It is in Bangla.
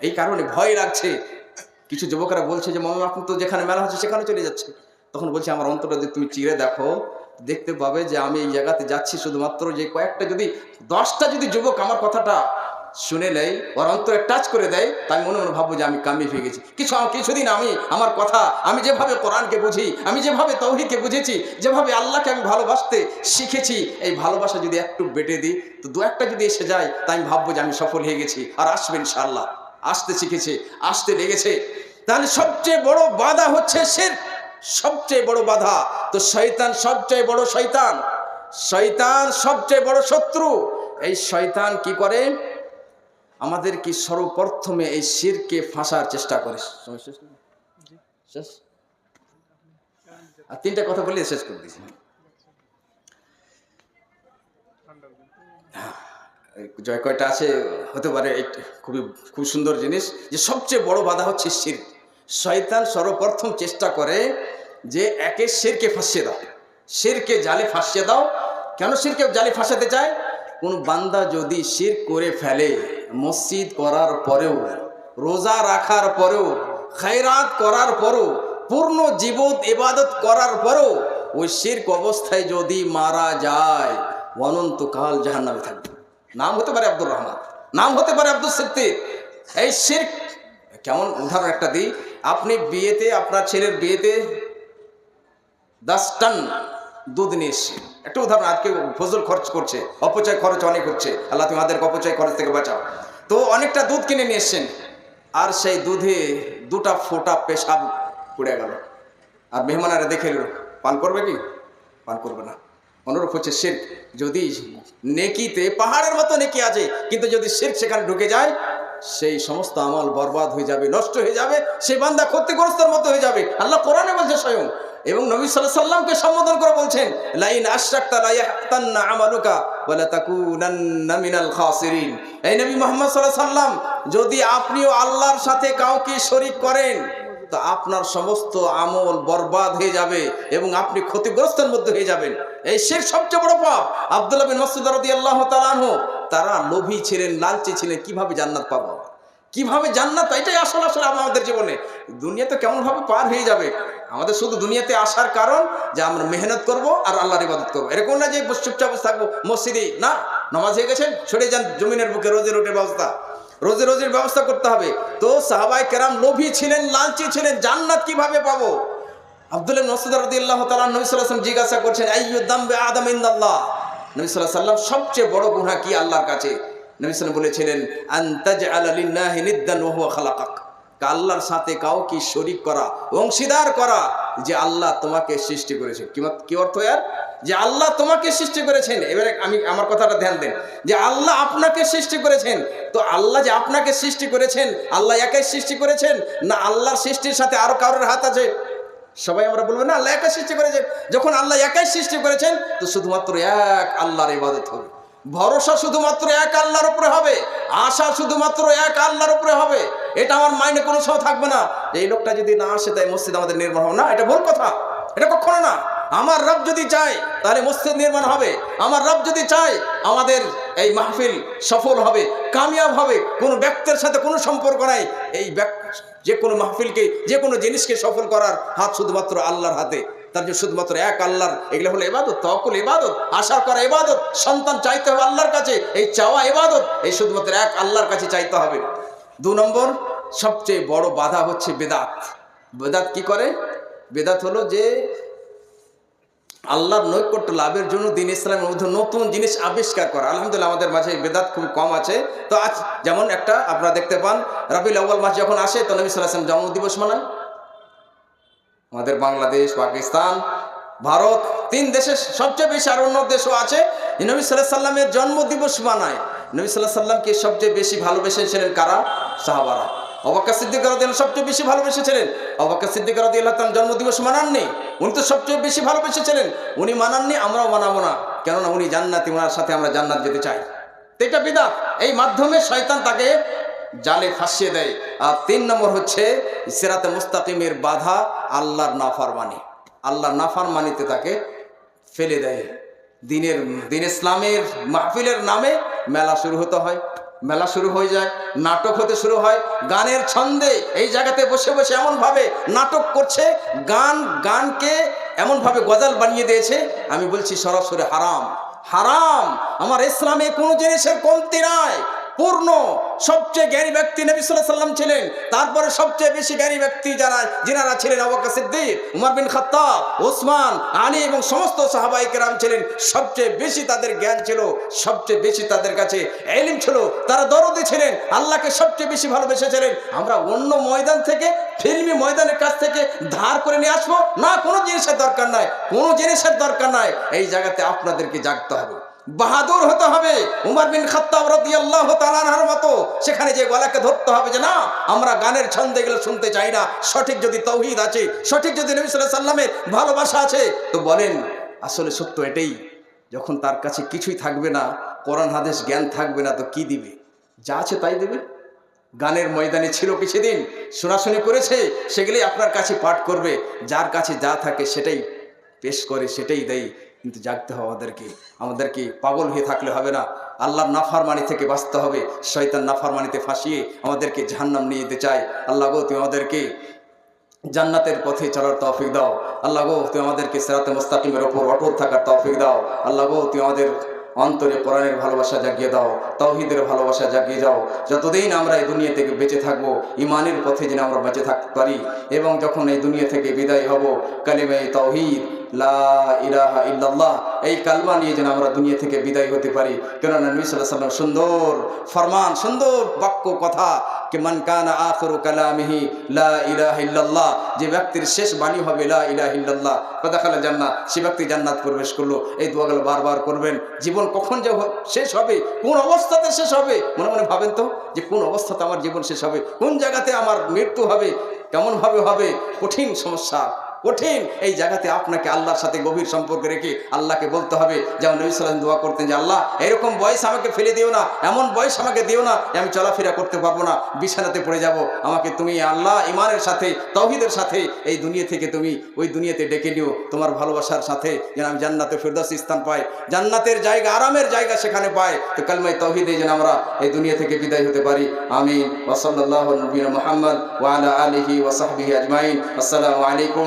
এই কারণে ভয় লাগছে। কিছু যুবকরা বলছে যে, মামা আপনি তো যেখানে মেলা হচ্ছে সেখানে চলে যাচ্ছে। তখন বলছে, আমার অন্তরটা যদি তুমি চিরে দেখো, দেখতে পাবে যে আমি এই জায়গাতে যাচ্ছি শুধুমাত্র যে কয়েকটা যদি, দশটা যদি যুবক আমার কথাটা শুনে নেয়, ওর অন্তরে টাচ করে দেয় তাই মনে মনে ভাববো যে আমি কামিয়ে হয়ে গেছি। কিছু কিছুদিন আমি, আমার কথা, আমি যেভাবে কোরআনকে বুঝি, আমি যেভাবে তৌহিদকে বুঝেছি, যেভাবে আল্লাহকে আমি ভালোবাসতে শিখেছি, এই ভালোবাসা যদি একটু বেটে দিই, তো দু একটা যদি এসে যায় তাই আমি ভাববো যে আমি সফল হয়ে গেছি, আর আসবে ইনশাআল্লাহ। আসতে শিখেছে, আসতে লেগেছে। তাহলে সবচেয়ে বড় বাধা হচ্ছে সে সবচেয়ে বড় বাধা। তো শয়তান সবচেয়ে বড় শয়তান। শয়তান সবচেয়ে বড় শত্রু। এই শয়তান কি করে? আমাদের কি সর্বপ্রথমে এই শিরকে ফাঁসার চেষ্টা করে। শেষ আর তিনটা কথা বলে শেষ করে দিয়েছি। এই জয় কয়টা আছে, হতে পারে খুবই, খুব সুন্দর জিনিস, যে সবচেয়ে বড় বাধা হচ্ছে শির। শয়তান সর্বপ্রথম চেষ্টা করে যে একে শিরকে ফাঁসিয়ে দাও। শিরকে জালে ফাঁসিয়ে দাও। কেন শিরকে জালে ফাঁসাতে চায়? কোন বান্দা যদি শির করে ফেলে, মসজিদ করার পরেও, রোজা রাখার পরেও, খায়রাত করার পরেও, পূর্ণ জীবন ইবাদত করার পরেও, ওই শির্ক অবস্থায় যদি মারা যায়, অনন্তকাল জাহান্নামে থাকবে। নাম হতে পারে আব্দুর রহমান। নাম হতে পারে আব্দুল সিদ্দিক। এই শির্ক, কেমন উদাহরণ একটা দিই। আপনি বিয়েতে, আপনার ছেলের বিয়েতে দশ টন দুধ নিয়ে এসছে একটা উদাহরণ, আজকে ফজল খরচ করছে, অপচয় খরচ অনেক হচ্ছে। আল্লাহ তুমি আমাদেরকে অপচয় খরচ থেকে বাঁচাও। তো অনেকটা দুধ কিনে নিয়ে এসছেন। আর সেই দুধে দুটা ফোটা পেশাব পুড়ে গেল। আর মেহমানারা দেখে পান করবে কি? পান করবে না। অনুরূপ হচ্ছে শেরক। যদি নেকিতে পাহাড়ের মতো নেকি আছে, কিন্তু যদি শেরক সেখানে ঢুকে যায়, সেই সমস্ত আমল বরবাদ হয়ে যাবে, নষ্ট হয়ে যাবে, সেই বান্দা ক্ষতিগ্রস্তের মতো হয়ে যাবে। আল্লাহ কোরআনে বলছে স্বয়ং। এবং নবী সাল্লাহ সাল্লামকে সম্বোধন করে বলছেন, লাইন আশরাকতা লা ইয়াহতান্না আমালুকা ওয়া লা তাকুনান্না মিনাল খাসিরিন। এই নবী মুহাম্মদ সাল্লাল্লাহু আলাইহি সাল্লাম, যদি আপনিও আল্লাহর সাথে কাউকে শরীক করেন তো আপনার সমস্ত আমল বরবাদ হয়ে যাবে এবং আপনি ক্ষতিগ্রস্তের মধ্যে হয়ে যাবেন। এই শের সবচেয়ে বড় পাপ। আব্দুল্লাহ বিন মাসউদ রাদিয়াল্লাহু তাআলা আনহু, তারা লোভী ছিলেন, লালচি ছিলেন, কীভাবে জান্নাত পাবো কীভাবে জান্নাত? এটাই আসল, আসলে আমাদের জীবনে। দুনিয়া তো কেমনভাবে পার হয়ে যাবে? আমাদের শুধু দুনিয়াতে আসার কারণ যে আমরা মেহনত করব আর আল্লাহর ইবাদত করব। এরকম না যে চুপচাপ থাকব, মসজিদে, না, নামাজ হয়ে গেছেন ছড়ে যান, জমিনের বুকে রোজে রোটের ব্যবস্থা। রোজে রোজের ব্যবস্থা করতে হবে। তো সাহাবাই কেরাম লোভী ছিলেন, লালচি ছিলেন, জান্নাত কীভাবে পাবো? আব্দুল্লাহ নসুদ রদিয়াল্লাহ তালা নবী সাল্লাম জিজ্ঞাসা করছেন আইয়ুদ্দাম্বে আদম ইন্দাল্লাহ? নবী সাল্লাহ সাল্লাম সবচেয়ে বড় গুনাহ কি আল্লাহর কাছে? নবী সাল্লাম বলেছিলেন আন্তাজ আলালিল্লাহি নিদ্দান ওয়া হুয়া খালাকাক। আল্লাহর সাথে কাউকে শরিক করা, অংশীদার করা, যে আল্লাহ তোমাকে সৃষ্টি করেছে। কি অর্থ ইয়ার যে আল্লাহ তোমাকে সৃষ্টি করেছেন। এবারে আমি আমার কথাটা ধ্যান দেন। যে আল্লাহ আপনাকে সৃষ্টি করেছেন। তো আল্লাহ যে আপনাকে সৃষ্টি করেছেন, আল্লাহ একাই সৃষ্টি করেছেন? না আল্লাহর সৃষ্টির সাথে আরও কারোর হাত আছে? সবাই আমরা বলব, না, আল্লাহ একাই সৃষ্টি করেছেন যখন আল্লাহ একাই সৃষ্টি করেছেন, তো শুধুমাত্র এক আল্লাহর ইবাদত হবে। ভরসা শুধুমাত্র এক আল্লাহর উপরে হবে। আশা শুধুমাত্র এক আল্লাহর উপরে হবে। এটা আমার মাইন্ডে কোনো সময় থাকবে না। এই লোকটা যদি না আসে, তাই মসজিদ আমাদের নির্মাণ হবে। না, এটা ভুল কথা। এটা কখনো না। আমার রব যদি চায়, তাহলে মসজিদ নির্মাণ হবে। আমার রব যদি চায়, আমাদের এই মাহফিল সফল হবে, কামিয়াব হবে। কোনো ব্যক্তির সাথে কোনো সম্পর্ক নাই। এই যে কোনো মাহফিলকে, যে কোনো জিনিসকে সফল করার হাত শুধুমাত্র আল্লাহর হাতে। তার জন্য শুধুমাত্র এক আল্লাহর, এগুলো হলো এবাদত তকল এবাদত আশা করা এবাদত সন্তান চাইতে হবে আল্লাহর কাছে, এই চাওয়া এবাদত এই শুধুমাত্র এক আল্লাহর কাছে চাইতে হবে। দু নম্বর, সবচেয়ে বড় বাধা হচ্ছে বেদাত। বেদাত কি করে? বেদাত হলো যে আল্লাহর নৈকট্য লাভের জন্য দিন ইসলামের মধ্যে নতুন জিনিস আবিষ্কার করা। আলহামদুলিল্লাহ আমাদের মাঝে বেদাত খুব কম আছে। তো আজ যেমন একটা আপনারা দেখতে পান, রবিউল আউ্বাল মাস যখন আসে, তো নবী সাল্লাহ আসলাম জন্মদিবস মানান। আমাদের বাংলাদেশ, পাকিস্তান, ভারত, তিন দেশে সবচেয়ে বেশি আর অন্য দেশও আছে নবী সাল্লাহ সাল্লামের জন্মদিবস মানায়। নবী সাল্লাহ সাল্লামকে সবচেয়ে বেশি ভালোবেসেছিলেন কারা? সাহাবারা। অবাক্কা সিদ্দিক রাদিয়াল্লাহু সবচেয়ে বেশি ভালোবেসেছিলেন। অবাক্কা সিদ্দিক রাদিয়াল্লাহু তার জন্মদিবস মানাননি। উনি তো সবচেয়ে বেশি ভালোবেসেছিলেন। উনি মানাননি, আমরাও মানাবো না। কেননা উনি জান্নাতি ওনার সাথে আমরা জান্নাত যেতে চাই। এটা বিদাত। এই মাধ্যমে শয়তান তাকে জালে ফাঁসিয়ে দেয়। আর তিন নম্বর হচ্ছে, সেরাতে মুস্তাকিমের বাধা আল্লাহর নাফারমানি। আল্লাহর নাফারমানিতে তাকে ফেলে দেয়। দিনের, দিন ইসলামের মাহফিলের নামে মেলা শুরু হতে হয়। মেলা শুরু হয়ে যায়, নাটক হতে শুরু হয়, গানের ছন্দে এই জায়গাতে বসে বসে এমনভাবে নাটক করছে, গান, গানকে এমনভাবে গজাল বানিয়ে দিয়েছে, আমি বলছি সরাসরি হারাম হারাম। আমার ইসলামে কোনো জিনিসের কমতি নাই। পূর্ণ, সবচেয়ে জ্ঞানী ব্যক্তি নবী সাল্লাহ সাল্লাম ছিলেন। তারপরে সবচেয়ে বেশি জ্ঞানী ব্যক্তি যারা, যিনারা ছিলেন অবাকা সিদ্দিক, উমর বিন খাত্তাব, ওসমান, আলী এবং সমস্ত সাহাবাই কেরাম ছিলেন। সবচেয়ে বেশি তাদের জ্ঞান ছিল, সবচেয়ে বেশি তাদের কাছে এলিম ছিল। তারা দরদি ছিলেন, আল্লাহকে সবচেয়ে বেশি ভালোবেসেছিলেন। আমরা অন্য ময়দান থেকে, ফিল্মি ময়দানের কাছ থেকে ধার করে নিয়ে আসব। না, কোনো জিনিসের দরকার নাই, কোনো জিনিসের দরকার নাই। এই জায়গাতে আপনাদেরকে জাগতে হবে। বাহাদুর হতে হবে। উমর বিন খাত্তাব মতো। সেখানে যে গলাকে ধরতে হবে যে না, আমরা গানের ছন্দে গেলে শুনতে চাই না। সঠিক যদি তৌহিদ আছে, সঠিক যদি নবী সাল্লামের ভালোবাসা আছে, তো বলেন, আসলে সত্য এটাই, যখন তার কাছে কিছুই থাকবে না, কোরআন হাদেশ জ্ঞান থাকবে না, তো কি দিবে? যা আছে তাই দেবে। গানের ময়দানে ছিল কিছুদিন শোনাশুনি করেছে সেগুলি আপনার কাছে পাঠ করবে। যার কাছে যা থাকে সেটাই, পেশ করে, সেটাই দেয়। কিন্তু জাগতে হবে আমাদেরকে। আমাদেরকে পাগল হয়ে থাকলে হবে না। আল্লাহর নাফারমানি থেকে বাঁচতে হবে। শয়তান নাফারমানিতে ফাঁসিয়ে আমাদেরকে জাহান্নাম নিয়ে যেতে চায়। আল্লাহ গো, তুমি আমাদেরকে জান্নাতের পথে চলার তৌফিক দাও। আল্লাহ গো, তুমি আমাদেরকে সেরাতে মুস্তাকিমের ওপর অটল থাকার তৌফিক দাও। আল্লাহ গো, তুমি আমাদের অন্তরে কোরআনের ভালোবাসা জাগিয়ে দাও। তৌহিদের ভালোবাসা জাগিয়ে যাও। যতদিন আমরা এই দুনিয়া থেকে বেঁচে থাকব ইমানের পথে যেন আমরা বেঁচে থাকতে পারি, এবং যখন এই দুনিয়া থেকে বিদায় হব কালিমে তৌহিদ এই কালমা নিয়ে যেন আমরা দুনিয়া থেকে বিদায় হতে পারি। কেননা সুন্দর ফরমান, সুন্দর বাক্য কথা কে কালামিহি যে ব্যক্তির শেষ বাণী হবে লা কথা জান্নাত, সে ব্যক্তি জান্নাত প্রবেশ করল। এই দোয়াগুলো বারবার করবেন। জীবন কখন যে শেষ হবে, কোন অবস্থাতে শেষ হবে, মনে মনে ভাবেন তো যে কোন অবস্থাতে আমার জীবন শেষ হবে, কোন জায়গাতে আমার মৃত্যু হবে, কেমনভাবে হবে, কঠিন সমস্যা। কঠিন। এই জায়গাতে আপনাকে আল্লাহর সাথে গভীর সম্পর্ক রেখে আল্লাহকে বলতে হবে যেমন নবী সাল্লাম দোয়া করতেন যে, আল্লাহ, এরকম বয়স আমাকে ফেলে দিও না, এমন বয়স আমাকে দিও না যে, আমি চলাফেরা করতে পারব না, বিছানাতে পড়ে যাব। আমাকে তুমি আল্লাহ ইমানের সাথে, তৌহিদের সাথে এই দুনিয়া থেকে তুমি ওই দুনিয়াতে ডেকে নিও। তোমার ভালোবাসার সাথে যেন আমি জান্নাতে ফেরদাস স্থান পাই, জান্নাতের জায়গা, আরামের জায়গা সেখানে পাই। তো কালমাই তৌহিদে যেন আমরা এই দুনিয়া থেকে বিদায় হতে পারি। আমি ওসল্লাহ নবীন মোহাম্মদ ওয়ালা আলিহি ওসাহবিহি আজমাইন। আসসালামু আলাইকুম